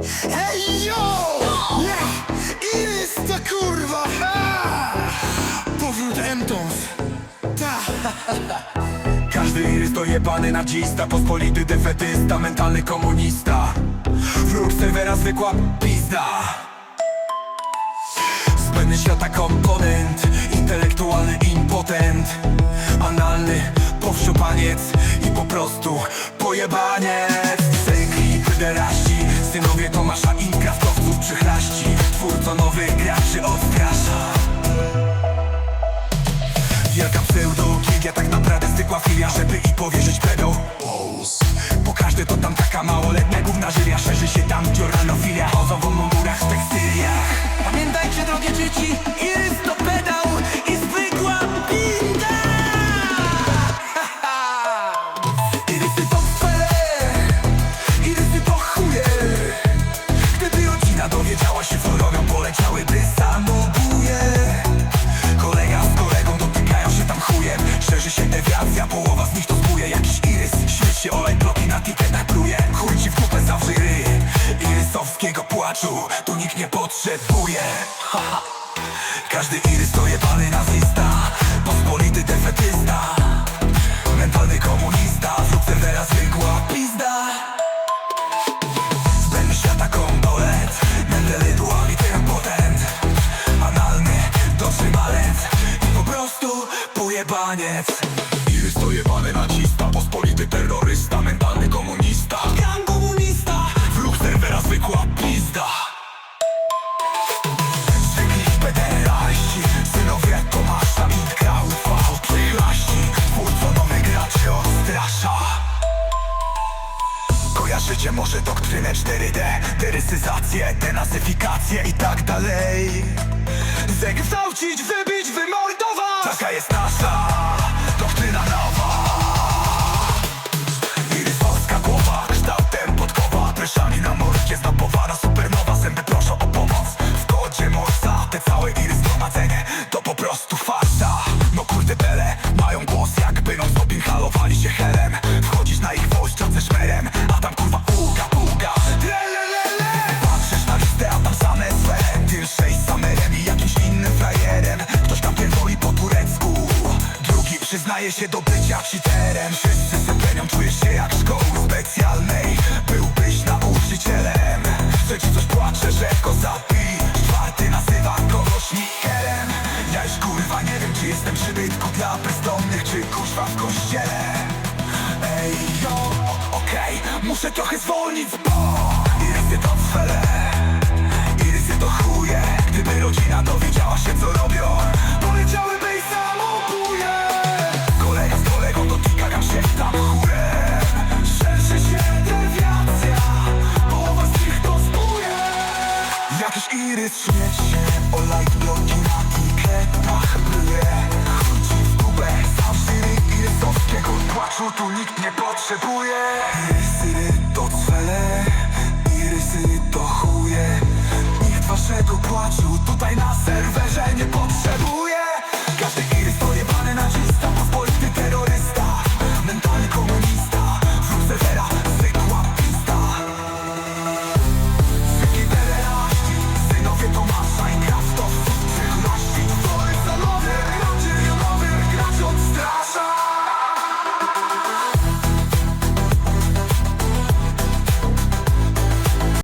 Hej, yo! Irys to kurwa! Ha! Powrót Entons! Ta! Każdy irys to jebany nazista Pospolity defetysta, mentalny komunista Wróg serwera zwykła pizda Zbędny świata komponent Intelektualny impotent Analny powściopaniec I po prostu pojebaniec Sękli, pyderaści Synowie Tomasza i kraftowców przychlaści Twórco nowych graczy odstrasza. Wielka pseudogildia, tak naprawdę stykła filia Żeby i powierzyć pedał. Bo każdy to tam taka małoletnia gówna żylia Szerzy się tam dzioranofilia Chodzą w mundurach w tekstyliach Pamiętajcie drogie dzieci, Poleciałyby samobuje Kolega z kolegą dotykają się tam chujem Szerzy się dewiacja, połowa z nich to zbuje Jakiś irys, śmieć się olej, bloki na tiketach pluje Chuj ci w dupę zawrzyj ryj. Irysowskiego płaczu tu nikt nie potrzebuje ha, ha. Każdy irys to jebany nazysta Pospolity pojebaniec Irys to jebany nacista Pospolity terrorysta Mentalny komunista. Gang komunista. Wróg serwera zwykła pizda. Zwykli pederaści Synowie Tomasza i Kraufa Przychlaści Twórco nowych graczy odstrasza. Kojarzycie może doktrynę 4D Derysyzację, denazyfikację i tak dalej. Zgwałcić, wybić, wymordować Taka jest nasza Drugi przyznaje się do bycia cheaterem. Wszyscy sypienią, czujesz się jak w szkoły specjalnej. Byłbyś nauczycielem. Trzeci coś płacze, że go zabij Czwarty nazywa kogoś nikerem Ja już kurwa nie wiem, czy jestem przybytku dla bezdomnych Czy kurwa w kościele. Ej, yo, okej, muszę trochę zwolnić, bo wiry w śmiecie Olaj bloki na piketach Mnie chodzi w kubę Zawszyry i rysowskiego Płaczu tu nikt nie potrzebuje. Rysyry to cele